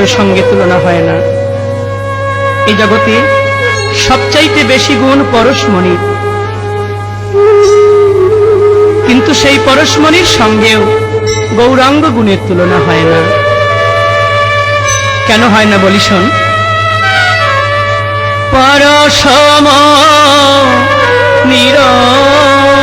কারও সঙ্গে তুলনা হয় না। এই জগতে সবচাইতে বেশি গুণ পরশমণির কিন্তু সেই পরশমণির সঙ্গেও গৌরাঙ্গ গুণের তুলনা হয় না। কেন হয় না বলি শোন? পরশম নিরসনে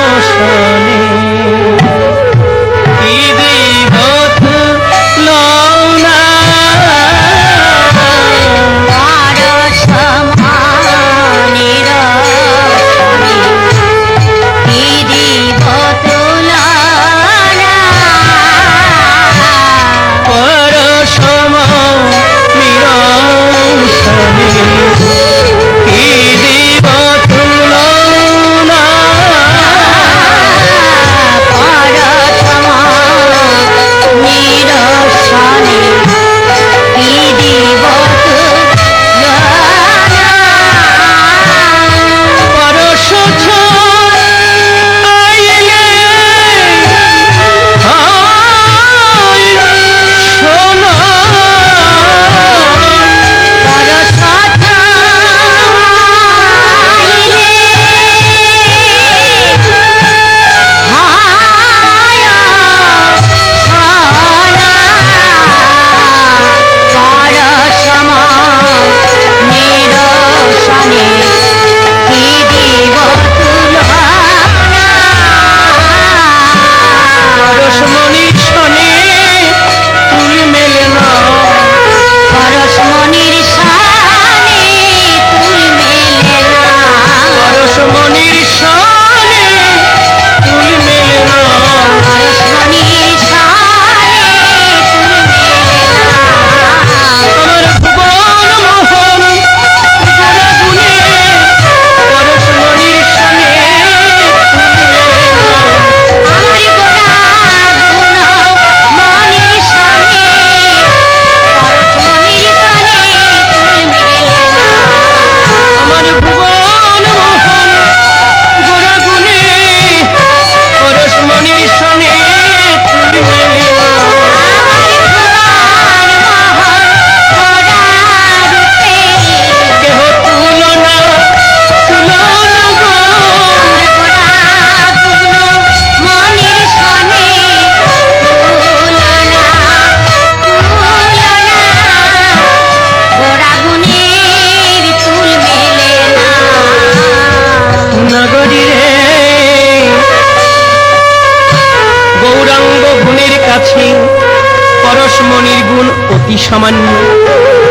সামান্য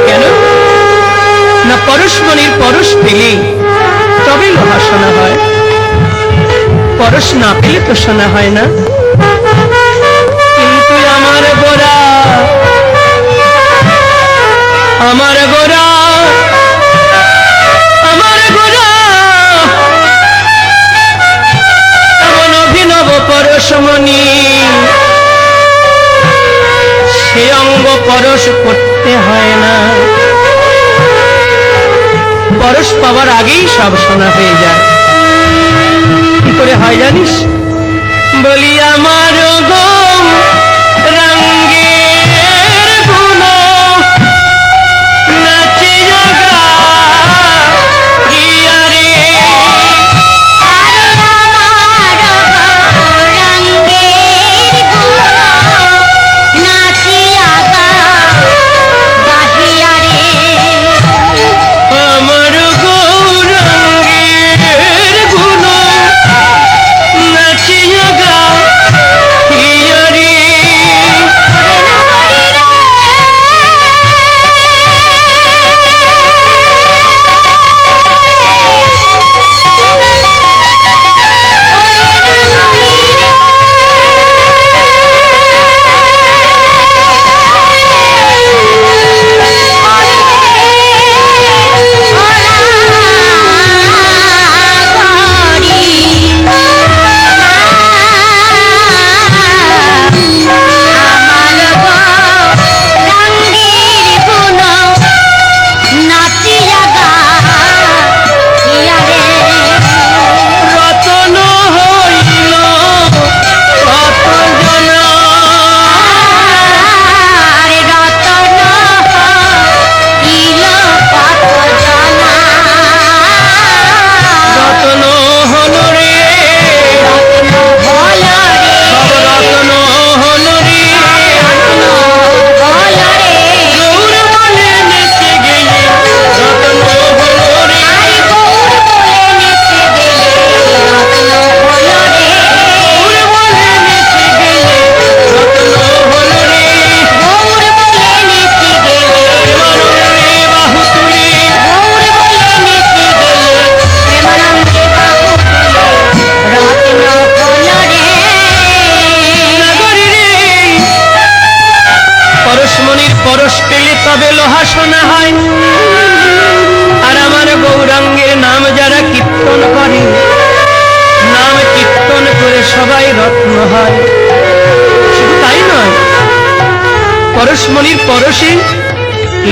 কেন? না পরশমণির পরশ পেলে তবে লোহা শোনা হয়। পরশ না পেলে তো শোনা হয় না। কিন্তু আমার গোরা আমার পরশ করতে হয় না। পরশ পাওয়ার আগেই সব শোনা হয়ে যায়। কি করে হয় জানিস?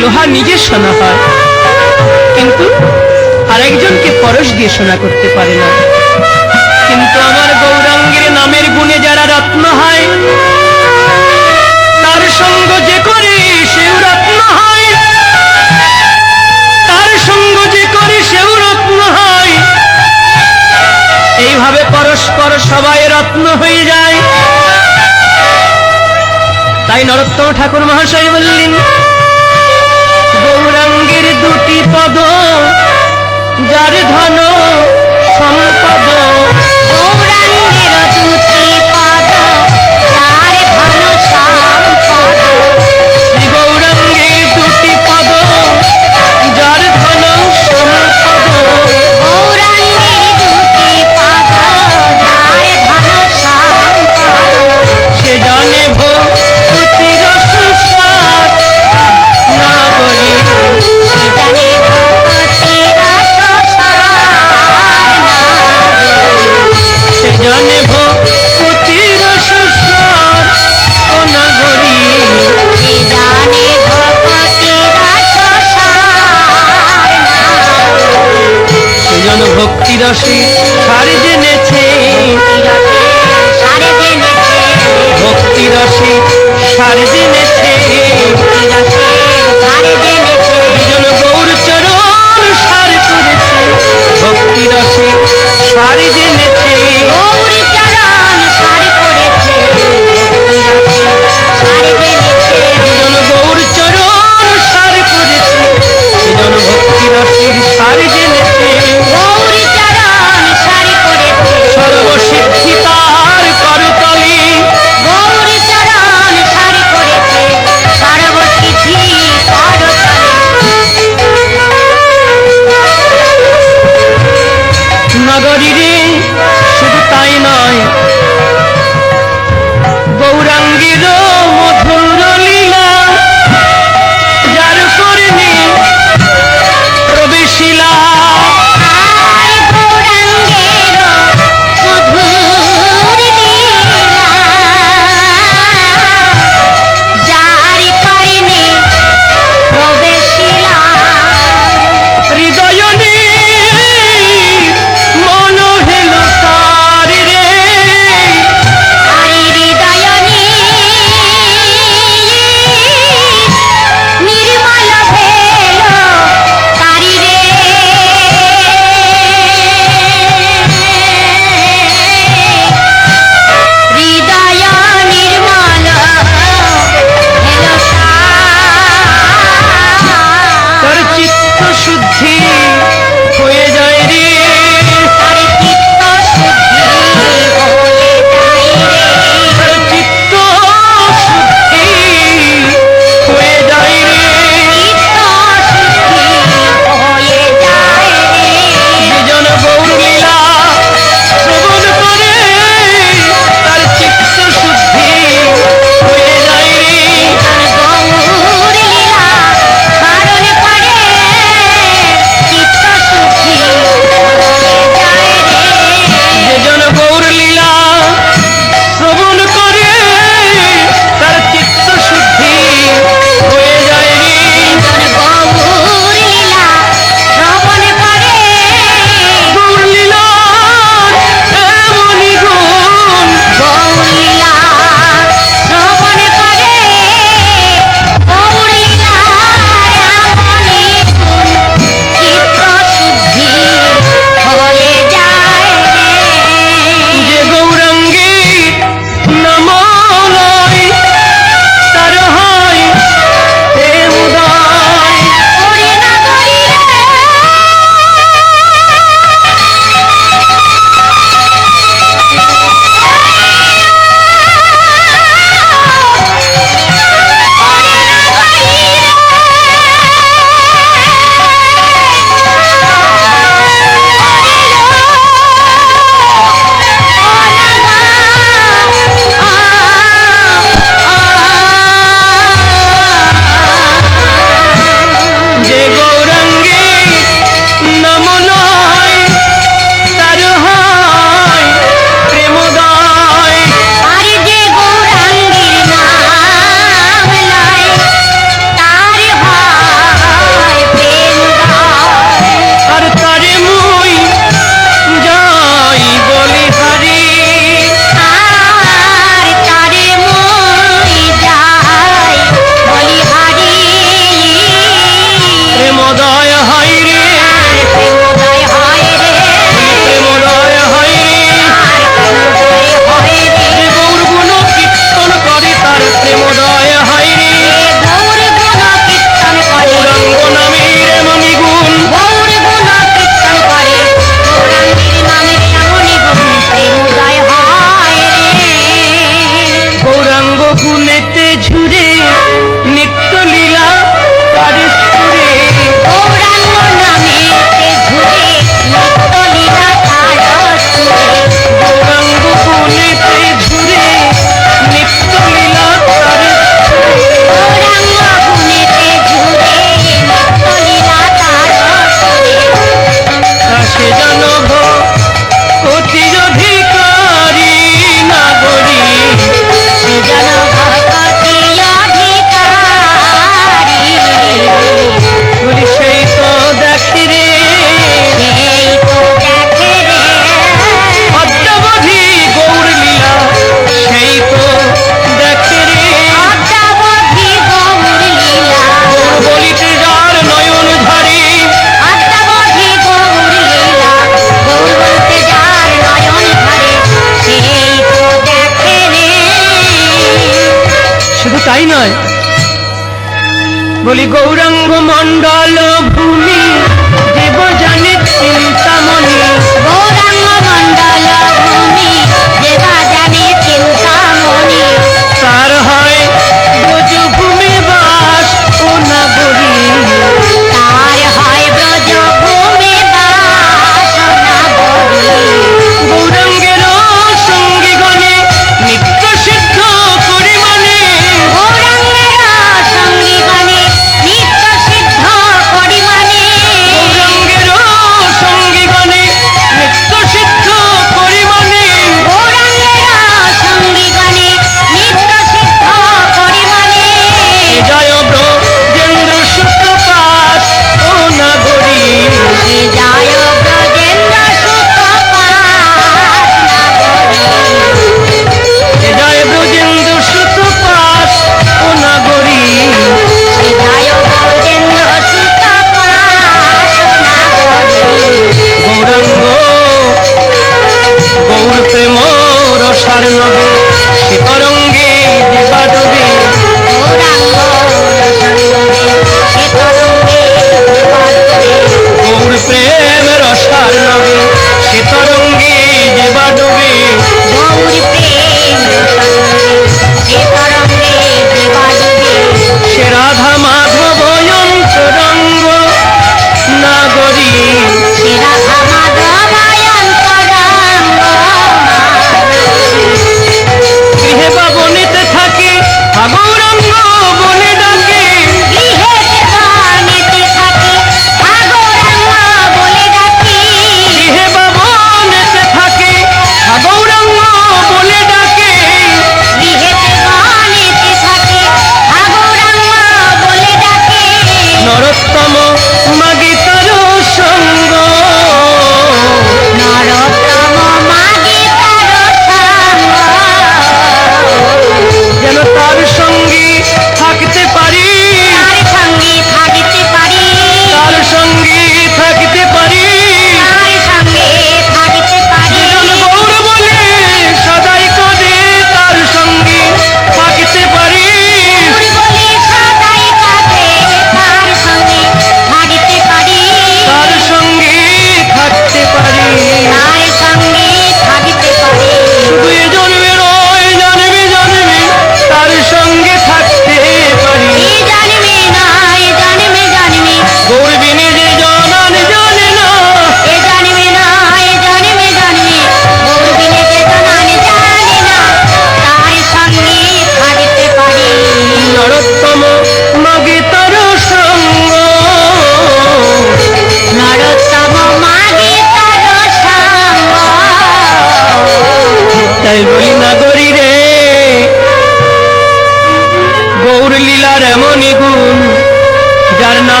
লোহা নিজে শোনা হয়। কিন্তু আর একজনকে পরশ দিয়ে শোনা করতে পারে না। কিন্তু আমার গৌরাঙ্গের নামের গুণে যারা রত্ন হয়, তার সঙ্গ যে করে সেও রত্ন হয়। তার সঙ্গ যে করে সেও রত্ন হয়। এইভাবে পরস্পর সবাই রত্ন হয়ে যায়। তাই নরোত্তম ঠাকুর মহাশয় বললেন ধন Parisine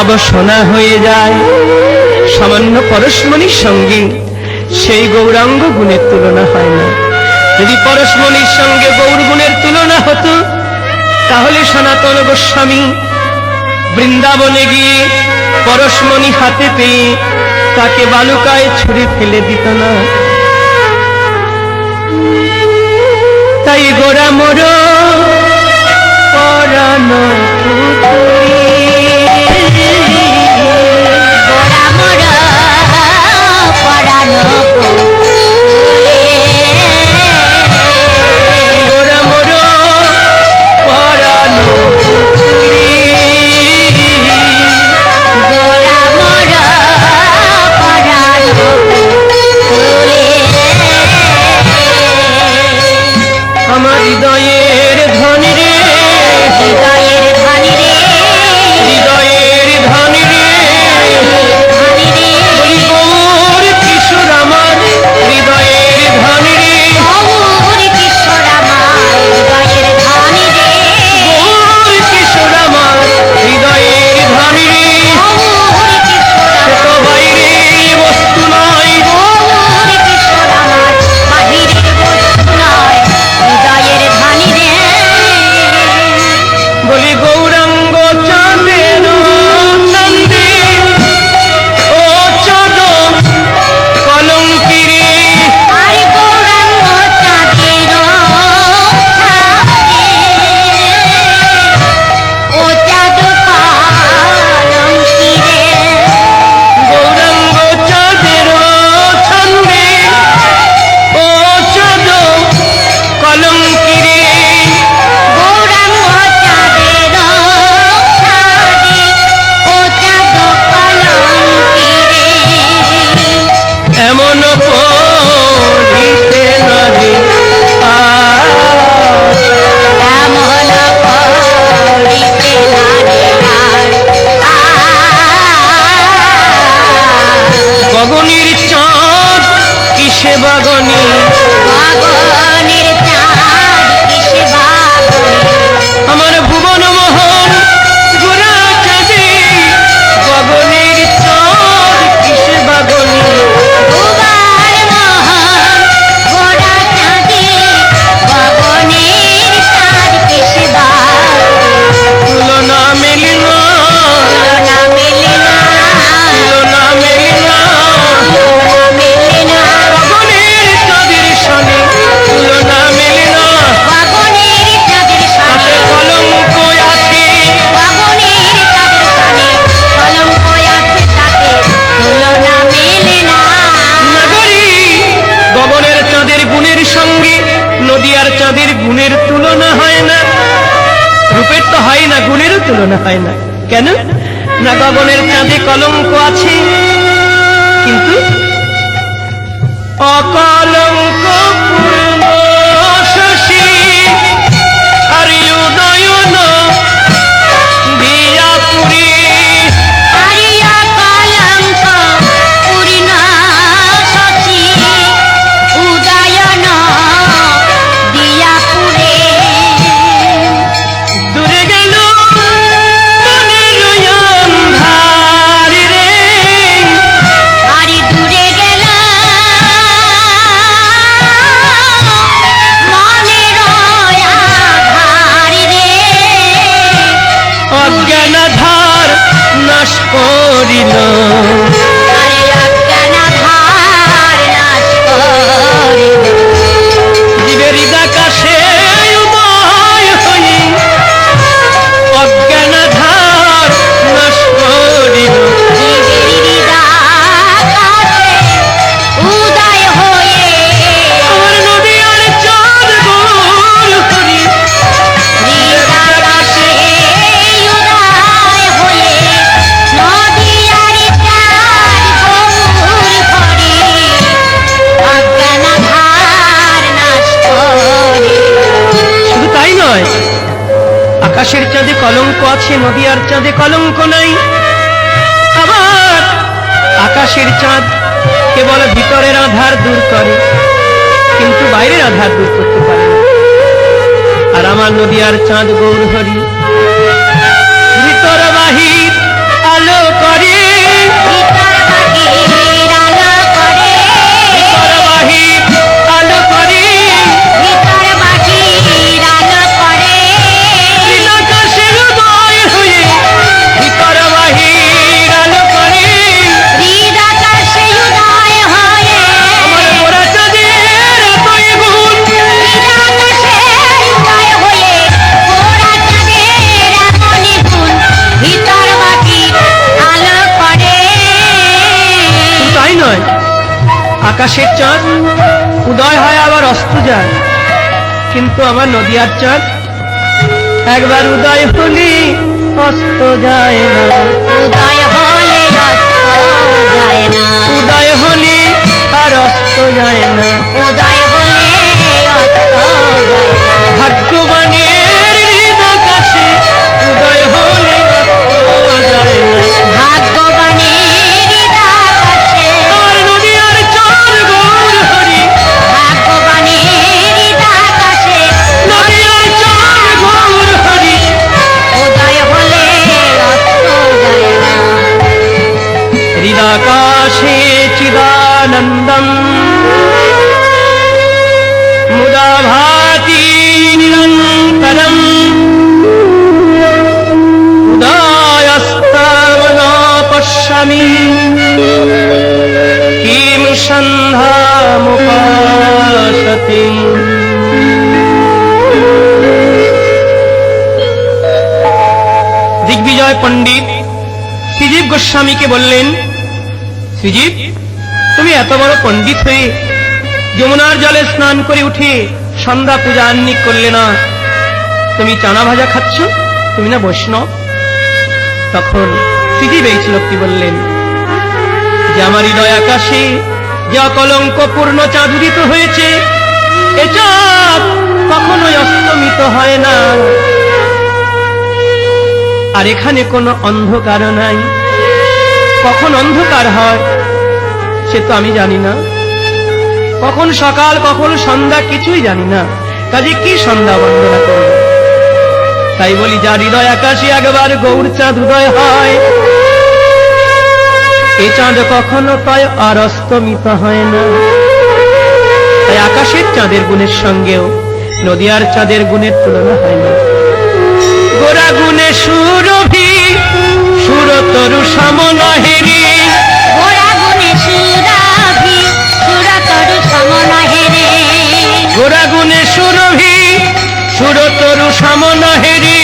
ভাব সোনা হয়ে যায়। সামান্য পরশমণির সঙ্গে সেই গৌরাঙ্গ গুণের তুলনা হয় না। যদি পরশমণির সঙ্গে গৌর গুণের তুলনা হতো, তাহলে সনাতন গোস্বামী বৃন্দাবনে গিয়ে পরশমণি হাতে পেয়ে তাকে বালুকায় ছুড়ে ফেলে দিত না। তাই গোরা মোর পরানো আছে নদী আর চাঁদে কলঙ্ক নাই। আবার আকাশের চাঁদ কেবল ভিতরের আধার দূর করে, কিন্তু বাইরের আধার দূর করতে পারে আর আমার নদী আর চাঁদ গৌরহরি ভিতর বাহির আকাশের চাঁদ, উদয় হয় আবার অস্ত যায়। কিন্তু আমার নদিয়ার চাঁদ, একবার উদয় হলি অস্ত যায় না। উদয় हृदाकाशे चिदानन्दम् मुदा भाति निरन्तरम् उदायस्तवना पश्यामि किं सन्धामुपासति দিগ্বিজয় শ্রীজীব তুমি এত বড় পণ্ডিত হয়ে যমুনার জলে স্নান করে উঠে সন্ধ্যা পূজা আন্নিক করলে না। তুমি চানা ভাজা খাচ্ছ? তুমি না বৈষ্ণব? তখন শ্রীজীব এই শ্লোকটি বললেন, যে আমার হৃদয় আকাশে যে অকলঙ্ক পূর্ণ চাঁদুরিত হয়েছে, এ কখনোই অস্তমিত হয় না। আর এখানে কোনো অন্ধকার নাই। কখন অন্ধকার হয়, সে তো আমি জানি না। কখন সকাল, কখন সন্ধ্যা, কিছুই জানি না। কাজে কি সন্ধ্যা বন্ধনা করব? তাই বলি, যা হৃদয় আকাশে একবার গৌর চাঁদ উদয় হয়, এ চাঁদ কখনো তাই আর অস্তমিত হয় না। তাই আকাশের চাঁদের গুণের সঙ্গেও নদীয়ার চাঁদের গুণের তুলনা হয় না। গোরা গুণে সুরভি সুরতরু সমনহেরি। গোড়া গুণে সুরাভি সুরতরু সমনহেরে। গোরা গুণে সুরভি সুরতরু সমনহেরি।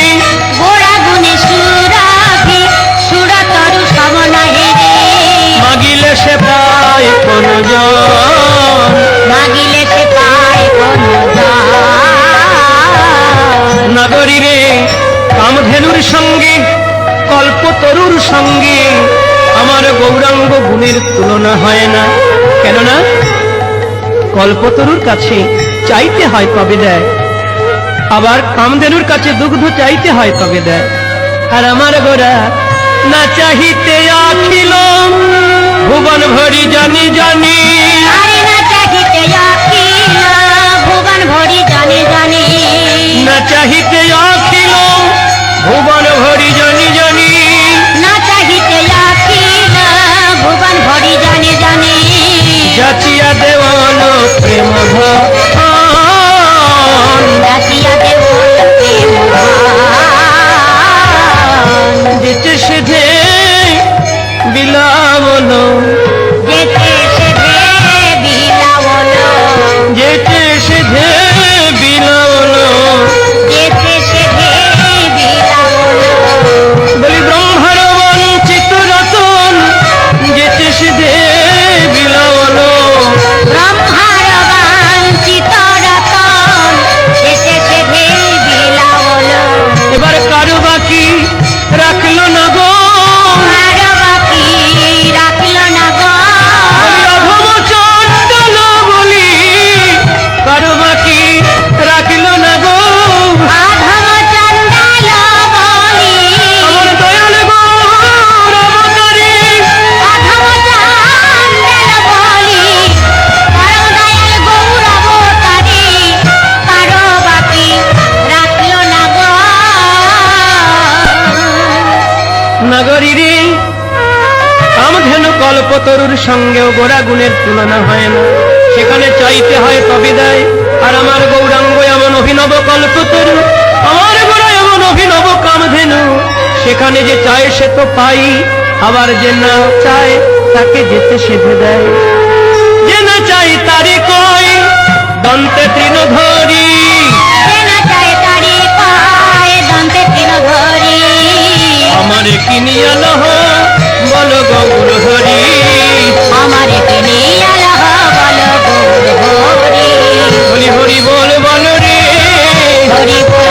গোড়া গুণে সুরাভি সুরতরু সমনহেরে। মাগিলে সে পায় কোন মাগিলে সে পায় কোন নগরী রে কামধেনুর সঙ্গে কল্পতরুর সঙ্গে আমার গৌরাঙ্গ গুণের তুলনা হয় না। কেননা কল্পতরুর কাছে চাইতে হয় তবে দেয়। আবার কামধেনুর কাছে দুগ্ধ চাইতে হয় তবে দেয়। আর আমার গোরা না চাহিতে আখিল ভুবন ভরি জানি জানি। না চাহিতে আখিল ভুবন ভরি জানে জানে। না চাহিতে আখিল ভুবন প্রেম রাখিয়া দেব প্রেম। যেতে সেধে বিলাবল কামধেনু কল্পতরুর সঙ্গেও গোড়া গুণের তুলনা হয় না। সেখানে চাইতে হয় তবে আর আমার গৌরাঙ্গ এমন অভিনব কল্পতরু আমার গোড়া এমন অভিনব কামধেনু সেখানে যে চায় সে তো পাই, আবার যে না চায়, তাকে যেতে সেধে দেয় যে না চাই তারে কয়, দন্তে তৃণ ধরি আমার কিনিয়া লহ বল গৌর হরি। আমার কিনি আলহ বল গৌর হরি। হরি হরি বল বল রে। হরি বল